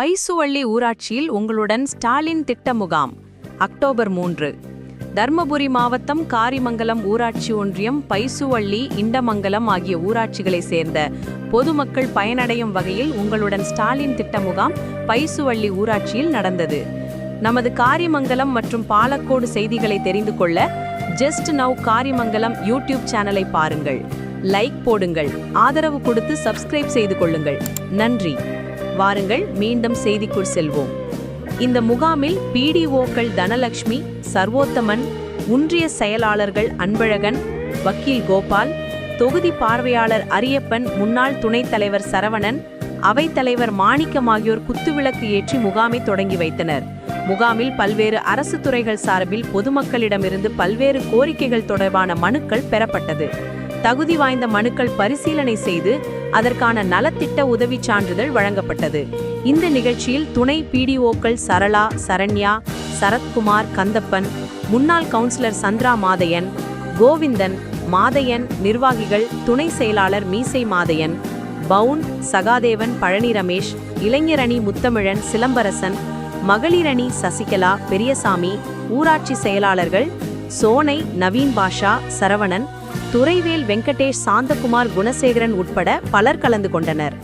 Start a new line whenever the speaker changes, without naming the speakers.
பைசுவள்ளி ஊராட்சியில் உங்களுடன் ஸ்டாலின் திட்ட முகாம் அக்டோபர் மூன்று. தர்மபுரி மாவட்டம் காரிமங்கலம் ஊராட்சி ஒன்றியம் பைசுவள்ளி இண்டமங்கலம் ஆகிய ஊராட்சிகளைச் சேர்ந்த பொதுமக்கள் பயனடையும் வகையில் உங்களுடன் ஸ்டாலின் திட்ட முகாம் பைசுவள்ளி ஊராட்சியில் நடந்தது. நமது காரிமங்கலம் மற்றும் பாலக்கோடு செய்திகளை தெரிந்து கொள்ள ஜஸ்ட் நவ் காரிமங்கலம் யூடியூப் சேனலை பாருங்கள். லைக் போடுங்கள். ஆதரவு கொடுத்து சப்ஸ்கிரைப் செய்து கொள்ளுங்கள். நன்றி. வாருங்கள் மீண்டும் செய்திக்குள் செல்வோம். இந்த முகாமில் பிடிஓக்கள் தனலட்சுமி சர்வோத்தமன் ஒன்றிய செயலாளர்கள் அன்பழகன் வக்கீல் கோபால் தொகுதி பார்வையாளர் அரியப்பன் முன்னாள் துணைத் தலைவர் சரவணன் அவைத்தலைவர் மாணிக்கம் ஆகியோர் குத்துவிளக்கு ஏற்றி முகாமை தொடங்கி வைத்தனர். முகாமில் பல்வேறு அரசு துறைகள் சார்பில் பொதுமக்களிடமிருந்து பல்வேறு கோரிக்கைகள் தொடர்பான மனுக்கள் பெறப்பட்டது. தகுதி வாய்ந்த மனுக்கள் பரிசீலனை செய்து அதற்கான நலத்திட்ட உதவி சான்றிதழ் வழங்கப்பட்டது. இந்த நிகழ்ச்சியில் துணை பிடிஓக்கள் சரளா சரண்யா சரத்குமார் கந்தப்பன் முன்னாள் கவுன்சிலர் சந்திரா மாதையன் கோவிந்தன் மாதையன் நிர்வாகிகள் துணை செயலாளர் மீசை மாதையன் பவுன் சகாதேவன் பழனி ரமேஷ் இளைஞரணி முத்தமிழன் சிலம்பரசன் மகளிரணி சசிகலா பெரியசாமி ஊராட்சி செயலாளர்கள் சோனை நவீன் பாஷா சரவணன் துறைவேல் வெங்கடேஷ் சாந்தகுமார் குணசேகரன் உட்பட பலர் கலந்து கொண்டனர்.